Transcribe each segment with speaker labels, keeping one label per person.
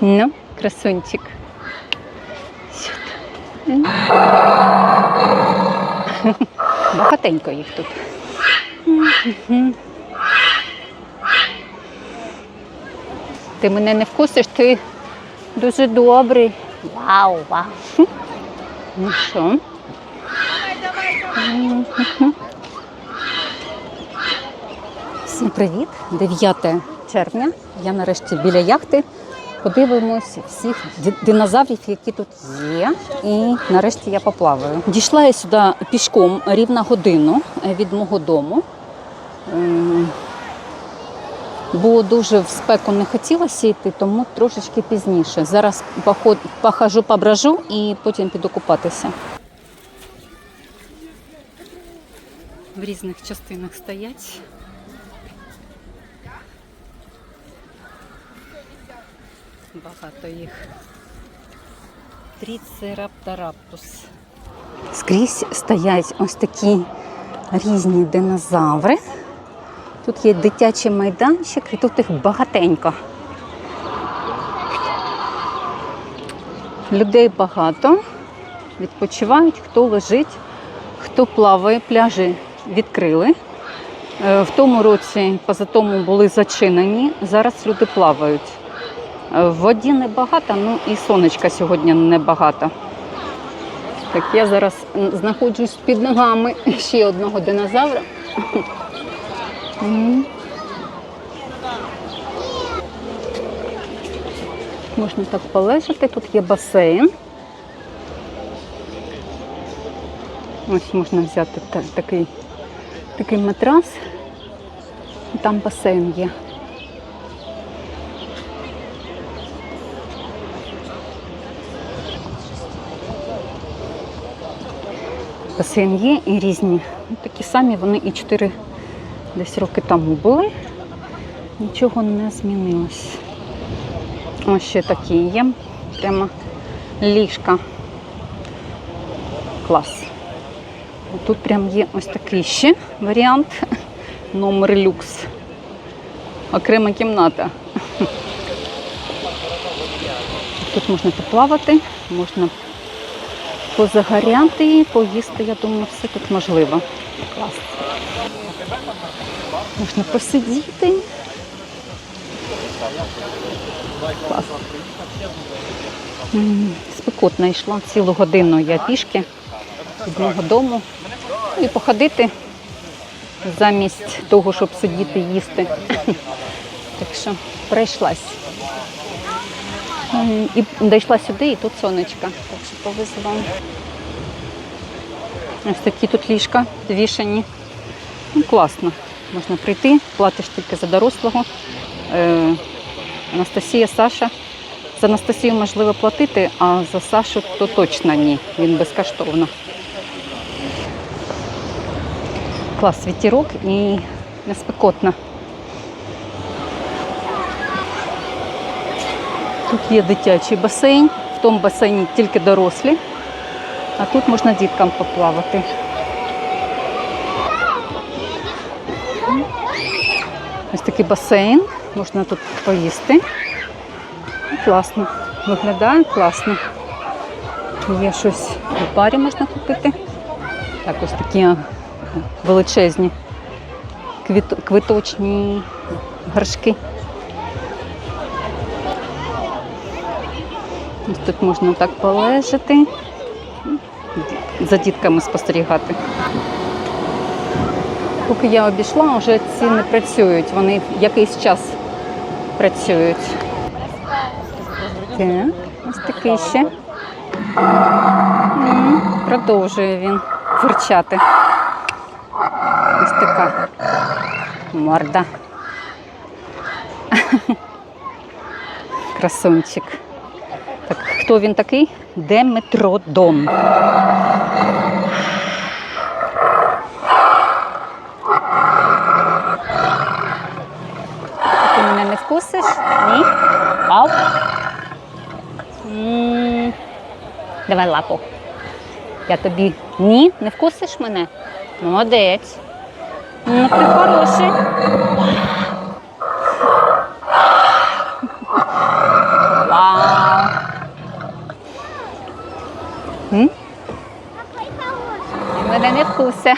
Speaker 1: Ну, красунчик. Багатенько їх тут. Ти мене не вкусиш, ти дуже добрий. Вау, вау. Ну що? Всім привіт! 9 червня. Я нарешті біля яхти. Подивимось всіх динозаврів, які тут є. І нарешті я поплаваю. Дійшла я сюди пішком рівно годину е, від мого дому. Ем, Бо дуже в спеку не хотілося йти, тому трошечки пізніше. Зараз похожу, пображу і потім піду купатися. В різних частинах стоять. Багато їх. Тріцераптораптус. Скрізь стоять ось такі різні динозаври. Тут є дитячий майданчик, і тут їх багатенько. Людей багато, відпочивають, хто лежить, хто плаває, пляжі відкрили. Е, В тому році, поза тому були зачинені. Зараз люди плавають. Воді небагато, ну і сонечка сьогодні небагато. Так, я зараз знаходжусь під ногами ще одного динозавра. Можна так полежати, тут є басейн. Ось можна взяти такий, такий матрас. Там басейн є. Басейн є і різні. Ну, Такі самі вони і 4 десь роки тому були. Нічого не змінилось. Ось ще такі є. Прямо ліжка. Клас. Тут прям є ось такий ще варіант. Номер люкс. Окрема кімната. Тут можна поплавати, можна позагоряти, поїсти, я думаю, все тут можливо. Клас. Можна посидіти. Клас. Спекотно йшла цілу годину я пішки від мого дому. І походити замість того, щоб сидіти їсти. Так що пройшлась. І дійшла сюди, і тут сонечка. Так що повезло. Ось такі тут ліжка вішані. Ну, класно. Можна прийти, платиш тільки за дорослого. Е, Анастасія, Саша. За Анастасію можливо платити, а за Сашу то точно ні. Він безкоштовно. Клас вітірок і не Тут є дитячий басейн, в тому басейні тільки дорослі, а тут можна діткам поплавати. Ось такий басейн, можна тут поїсти. Класно. Виглядає класно. Є щось у парі можна купити. Так, ось такі величезні квіт- квиточні горшки. Ось тут можна так полежати, за дітками спостерігати. Поки я обійшла, вже ці не працюють. Вони якийсь час працюють. Так, ось такий ще. М, Продовжує він фурчати. Ось така морда. Красунчик. Хто він такий? Деметродон. Ти мене не вкусиш? Ні? Ау. Давай лапу. Я тобі ні, не вкусиш мене? Молодець. Ну, ти хороший. Ісусе.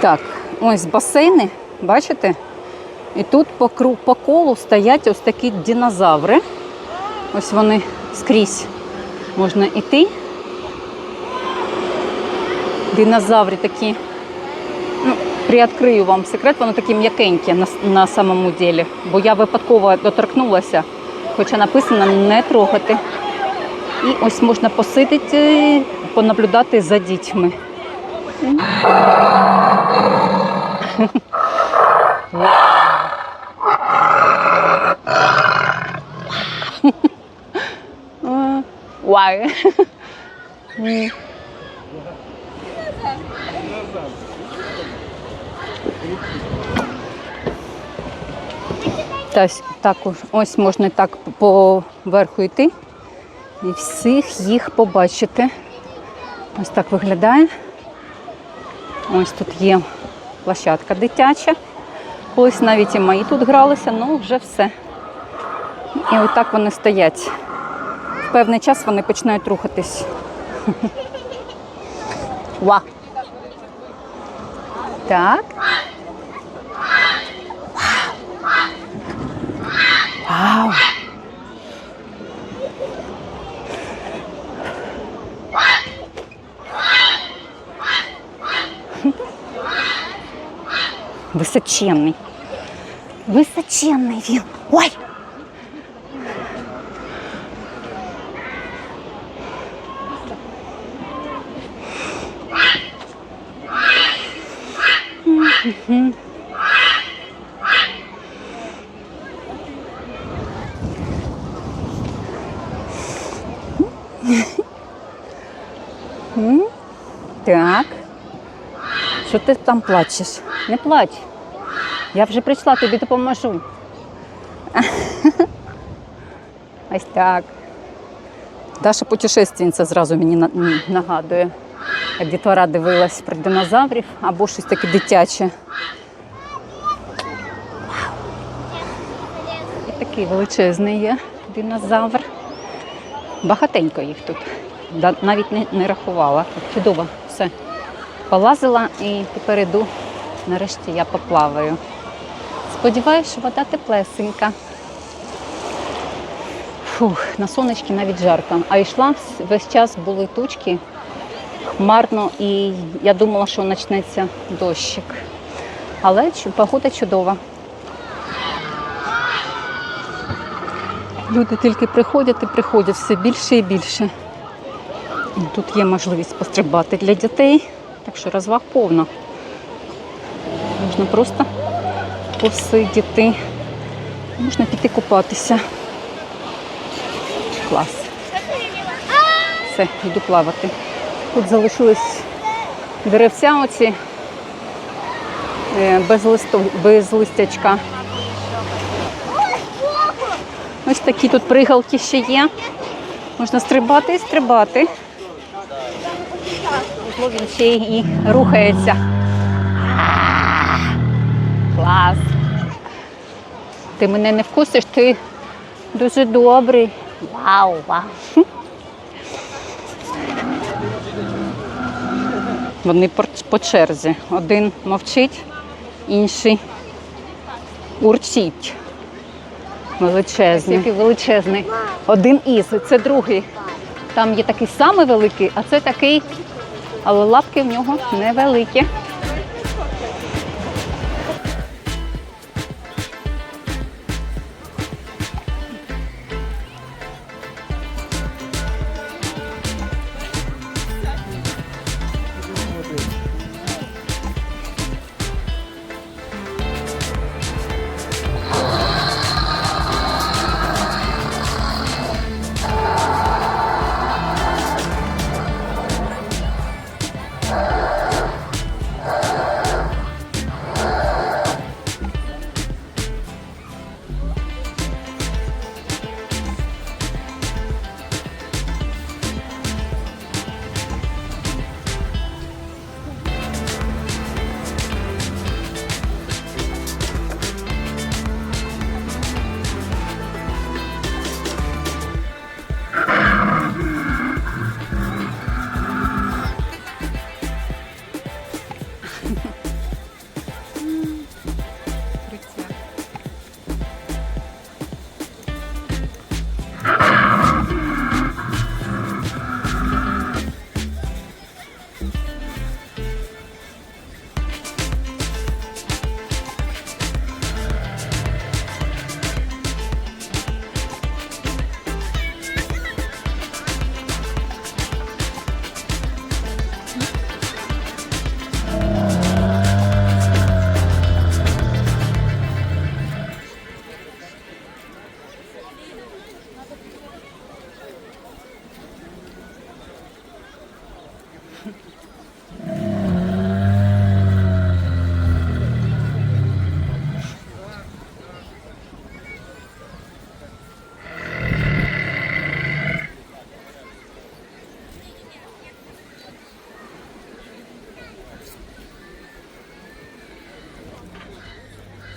Speaker 1: Так, ось басейни, бачите? І тут по по колу стоять ось такі динозаври. Ось вони скрізь можна йти. Динозаври такі, ну, приоткрию вам секрет, вони такі м'якенькі на на самому ділі, бо я випадково доторкнулася хоча написано не трогати. І ось можна посидіти, понаблюдати за дітьми. Вау. Ось також ось можна так по верху йти і всіх їх побачити. Ось так виглядає. Ось тут є площадка дитяча. Колись навіть і мої тут гралися, ну вже все. І отак вони стоять. В певний час вони починають рухатись. Ва. Так. Вау. Височенний. Височенний він. Ой! Так. Що ти там плачеш? Не плач. Я вже прийшла, тобі допоможу. Ось так. Даша путешественниця зразу мені нагадує. Як дітвора дивилась про динозаврів або щось таке дитяче. І такий величезний є динозавр. Багатенько їх тут. Навіть не, не рахувала. Чудово, все. Полазила і тепер іду. Нарешті я поплаваю. Сподіваюсь, що вода теплесенька. Фух, на сонечки навіть жарко. А йшла весь час були тучки хмарно, і я думала, що почнеться дощик. Але погода чудова. Люди тільки приходять і приходять все більше і більше. Тут є можливість пострибати для дітей, так що розваг повно. Можна просто посидіти, можна піти купатися. Клас. Все, йду плавати. Тут залишились деревця оці е, без, листу, без листячка. Ось такі тут пригалки ще є. Можна стрибати і стрибати. Можливо, він ще і рухається. Клас. Ти мене не вкусиш, ти дуже добрий. Вау, вау. Вони по черзі. Один мовчить, інший урчить. Величезний. Який величезний. Один із, це другий. Там є такий самий великий, а це такий, але лапки в нього невеликі.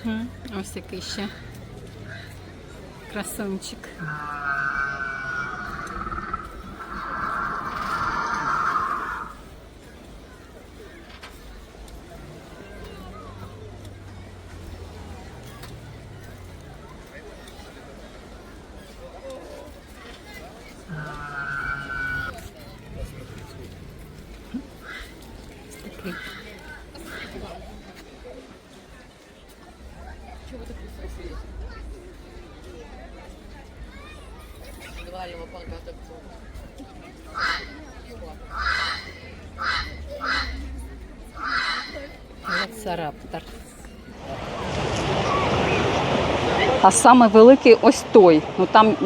Speaker 1: М, Ось який ще красунчик. Ось такий. Велоцираптор. А саме великий ось той. Ну там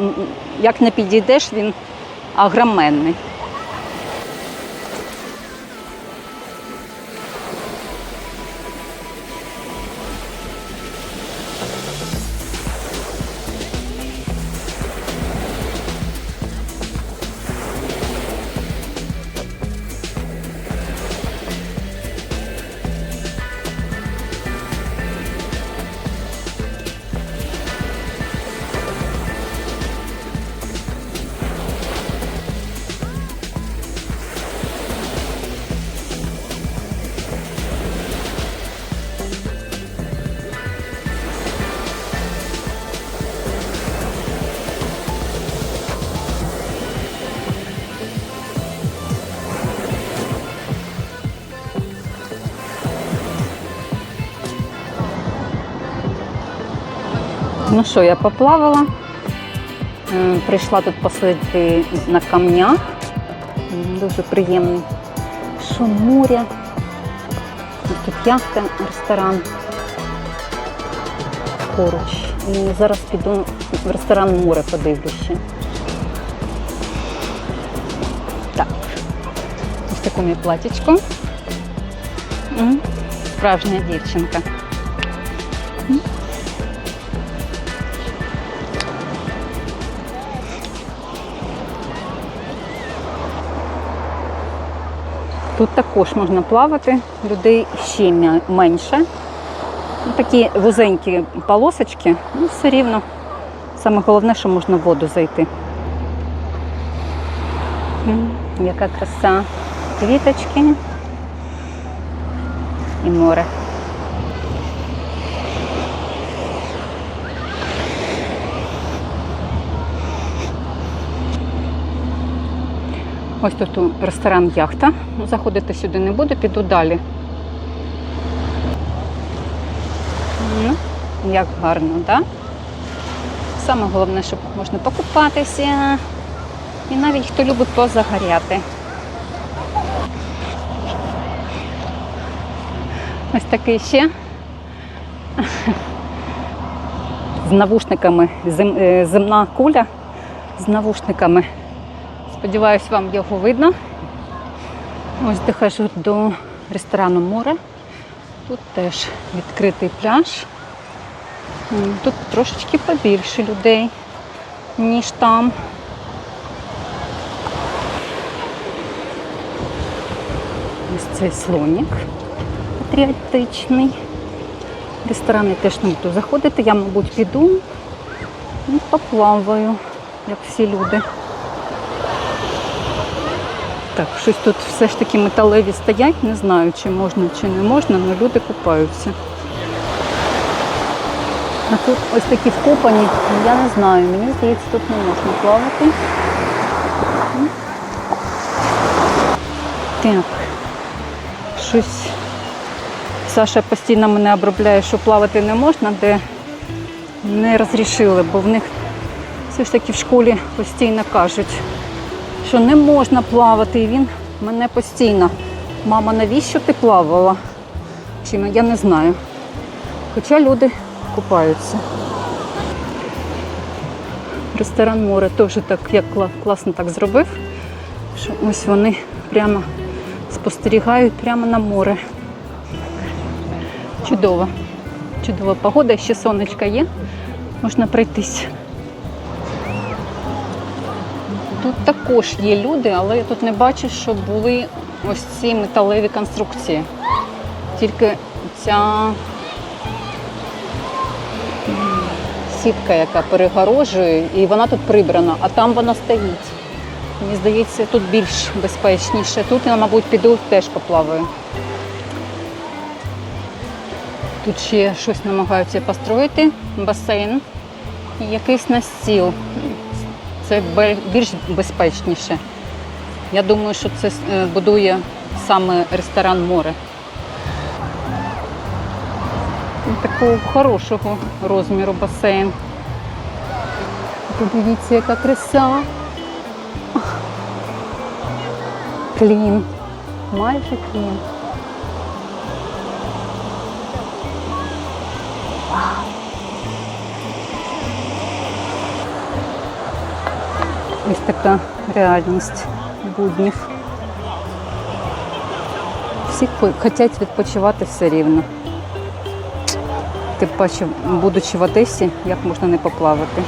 Speaker 1: як не підійдеш, він огроменний. Ну що, я поплавала. Е, Прийшла тут посидіти на камнях. Дуже приємний шум моря. Тут яхта, ресторан поруч. І зараз піду в ресторан море подивлюся. Так. Ось такому платічку. М, Справжня дівчинка. Тут також можна плавати, людей ще менше. Ну, Такі вузенькі полосочки, ну все рівно. Саме головне, що можна в воду зайти. Яка краса. Квіточки і море. Ось тут ресторан Яхта. Ну, Заходити сюди не буду, піду далі. Ну, як гарно, так? Да? Саме головне, щоб можна покупатися. І навіть хто любить позагоряти. Ось такий ще з навушниками, зем- е, земна куля з навушниками. Сподіваюсь, вам його видно. Ось дохожу до ресторану море. Тут теж відкритий пляж. Тут трошечки побільше людей, ніж там. Ось цей слонік патріотичний. В ресторан я теж не буду заходити, я, мабуть, піду і поплаваю, як всі люди. Так, щось тут все ж таки металеві стоять, не знаю, чи можна, чи не можна, але люди купаються. А тут ось такі вкопані, я не знаю, мені здається, тут не можна плавати. Так, щось Саша постійно мене обробляє, що плавати не можна, де не розрішили, бо в них все ж таки в школі постійно кажуть, що не можна плавати. І він мене постійно. Мама, навіщо ти плавала? Чи я не знаю. Хоча люди купаються. Ресторан море теж так як класно так зробив, що ось вони прямо спостерігають прямо на море. Чудово. Чудова погода, ще сонечка є, можна пройтись. Тут також є люди, але я тут не бачу, щоб були ось ці металеві конструкції. Тільки ця сітка, яка перегорожує, і вона тут прибрана, а там вона стоїть. Мені здається, тут більш безпечніше. Тут я, мабуть, піду теж поплаваю. Тут ще щось намагаються построїти, басейн і якийсь настіл. Це більш безпечніше. Я думаю, що це е, будує саме ресторан море. Такого хорошого розміру басейн. Подивіться, яка краса. Клін. Майже клін. Ось така реальність буднів. Всі хочуть відпочивати все рівно. Тим паче, будучи в Одесі, як можна не поплавати.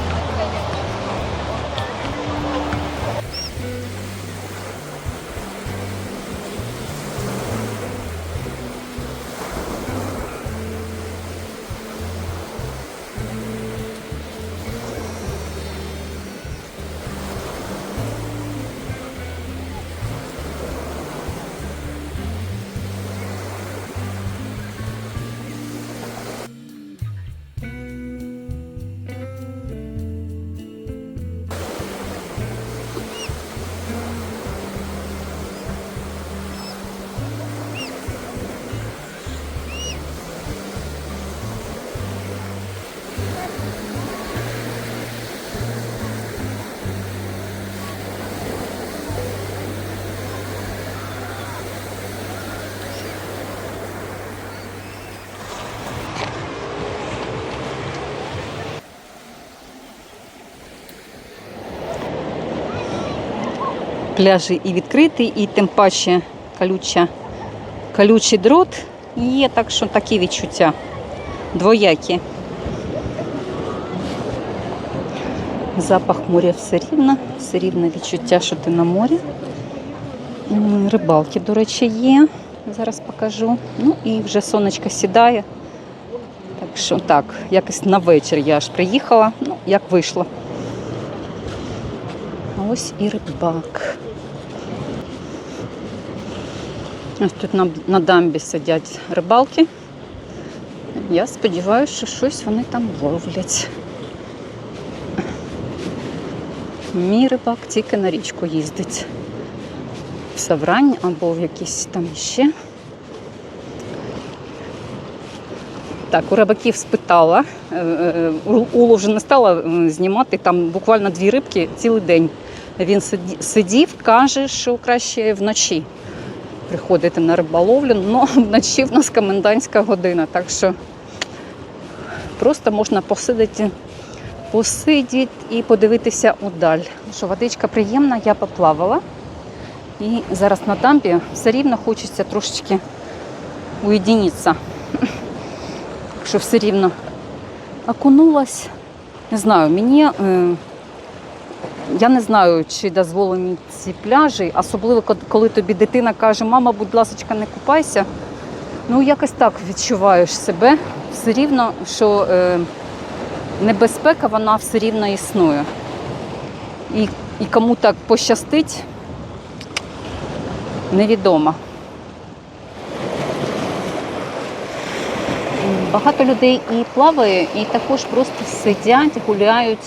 Speaker 1: Пляжі і відкриті, і тим паче колюча, колючий дрот є, так що такі відчуття двоякі. Запах моря все рівно, все рівно відчуття, що ти на морі. Рибалки, до речі, є. Зараз покажу. Ну і вже сонечко сідає. Так що так, якось на вечір я аж приїхала, ну, як вийшло. Ось і рибак. Ось тут на, на дамбі сидять рибалки. Я сподіваюся, що щось вони там ловлять. Мій рибак тільки на річку їздить. В Саврань або в якісь там ще. Так, у рибаків спитала. Е, е, Улу вже не стала е, знімати, там буквально дві рибки цілий день. Він сидів, каже, що краще вночі приходити на риболовлю, але вночі в нас комендантська година, так що просто можна посидіти, посидіти і подивитися удаль. Що водичка приємна, я поплавала. І зараз на дамбі все рівно хочеться трошечки уєдинитися. Так що все рівно окунулась. Не знаю, мені. Я не знаю, чи дозволені ці пляжі, особливо коли тобі дитина каже, мама, будь ласка, не купайся. Ну, якось так відчуваєш себе. Все рівно, що е, небезпека вона все рівно існує. І, і кому так пощастить, невідомо. Багато людей і плаває, і також просто сидять, гуляють.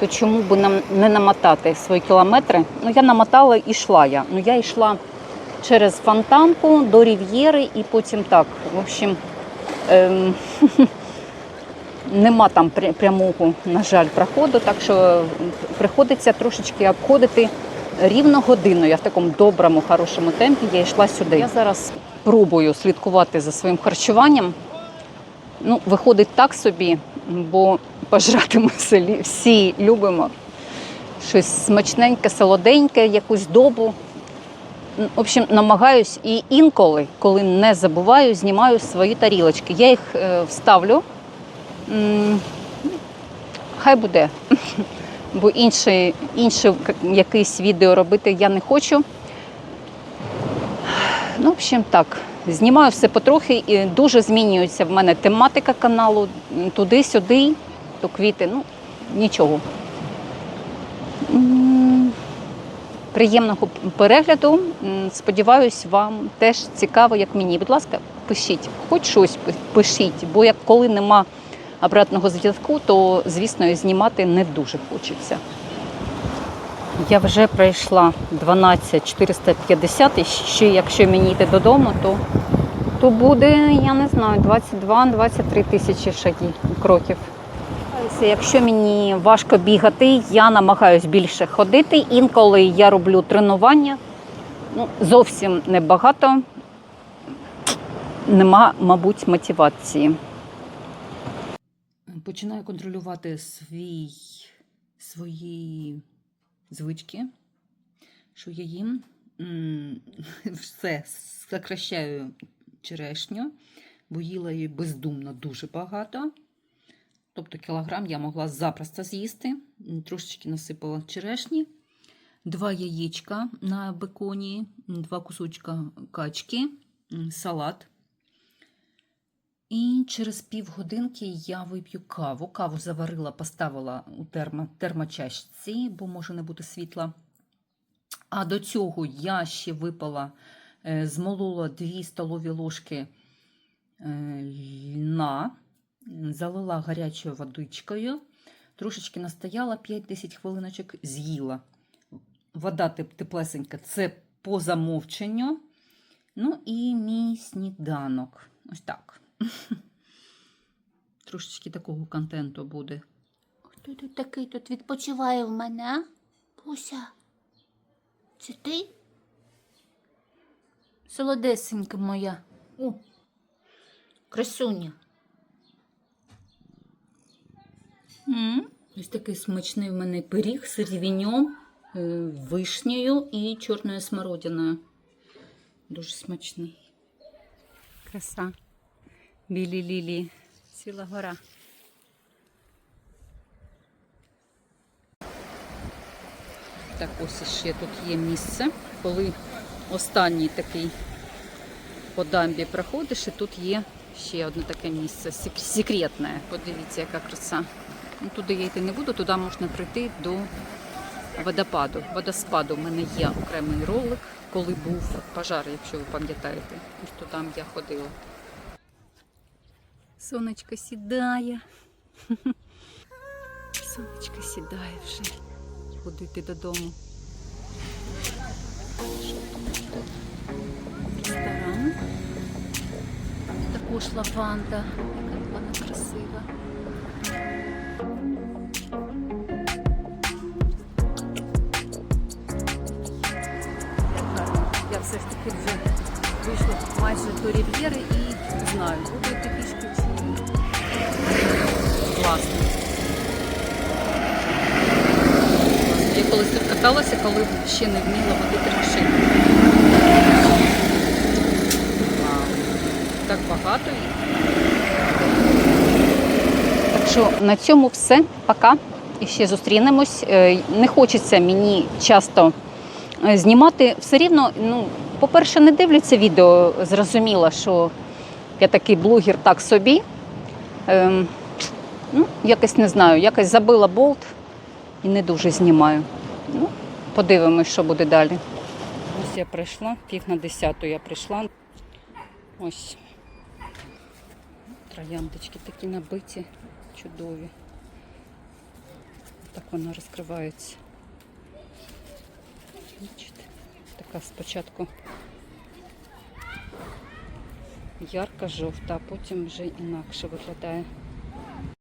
Speaker 1: То чому би нам не намотати свої кілометри? Ну, я намотала і йшла я. Ну, я йшла через фонтанку до Рів'єри і потім так. В общем, ем, нема там прямого, на жаль, проходу, так що приходиться трошечки обходити рівно годину. Я в такому доброму, хорошому темпі я йшла сюди. Я зараз пробую слідкувати за своїм харчуванням. Ну, виходить так собі, бо пожрати ми всі, всі любимо. Щось смачненьке, солоденьке, якусь добу. Ну, В общем, намагаюсь і інколи, коли не забуваю, знімаю свої тарілочки. Я їх е, вставлю. Хай буде. Бо інше, інше якесь відео робити я не хочу. Ну, в общем, так. Знімаю все потрохи і дуже змінюється в мене тематика каналу туди-сюди. то квіти, ну нічого. Приємного перегляду. Сподіваюсь, вам теж цікаво, як мені. Будь ласка, пишіть, хоч щось пишіть, бо як коли нема обратного зв'язку, то звісно знімати не дуже хочеться. Я вже пройшла 12 450, і ще якщо мені йти додому, то, то буде, я не знаю, 22-23 тисячі шагів, кроків. Якщо мені важко бігати, я намагаюсь більше ходити. Інколи я роблю тренування. Ну, зовсім небагато. Нема, мабуть, мотивації. Починаю контролювати свій, свої звички, що я їм все сокращаю черешню, бо їла її бездумно дуже багато. Тобто кілограм я могла запросто з'їсти. Трошечки насипала черешні, два яєчка на беконі, два кусочка качки, салат. І через півгодинки я вип'ю каву. Каву заварила, поставила у термо, термочашці, бо може не бути світла. А до цього я ще випила, е, змолола 2 столові ложки е, льна, залила гарячою водичкою, трошечки настояла 5-10 хвилиночок, з'їла. Вода теплесенька, це по замовченню. Ну і мій сніданок. Ось так. Трошечки такого контенту буде.
Speaker 2: Хто тут такий тут відпочиває в мене, а? Пуся. Це ти? Солодесенька моя. О, красуня.
Speaker 1: М, Ось такий смачний в мене пиріг з рівіньом, е, вишнею і чорною смородиною. Дуже смачний. Краса. Білі лілії. Ціла гора. Так, ось ще тут є місце, коли останній такий по дамбі проходиш, і тут є ще одне таке місце секретне. Подивіться, яка краса. Ну, туди я йти не буду, туди можна прийти до водопаду. Водоспаду. У мене є окремий ролик, коли був пожар, якщо ви пам'ятаєте. Ось то там я ходила. Сонечко сідає. Сонечко сідає вже. Буду йти додому. Що тут? Ресторан. Також лаванда, яка вона красива. Я все ж таки вже вийшла майже до Рів'єри і не знаю, буду йти пішки чи класно. Я колись тут каталася, коли ще не вміла водити машину. Так багато їх. Так що на цьому все. Пока. І ще зустрінемось. Е, Не хочеться мені часто е, знімати. Все рівно, ну, по-перше, не дивляться відео. Зрозуміло, що я такий блогер так собі. Ем, ну, якось не знаю, якось забила болт і не дуже знімаю. Ну, подивимось, що буде далі. Ось я прийшла, пів на десяту я прийшла. Ось трояндочки такі набиті, чудові. Так вона розкривається. Така спочатку ярка жовта, а потім вже інакше виглядає.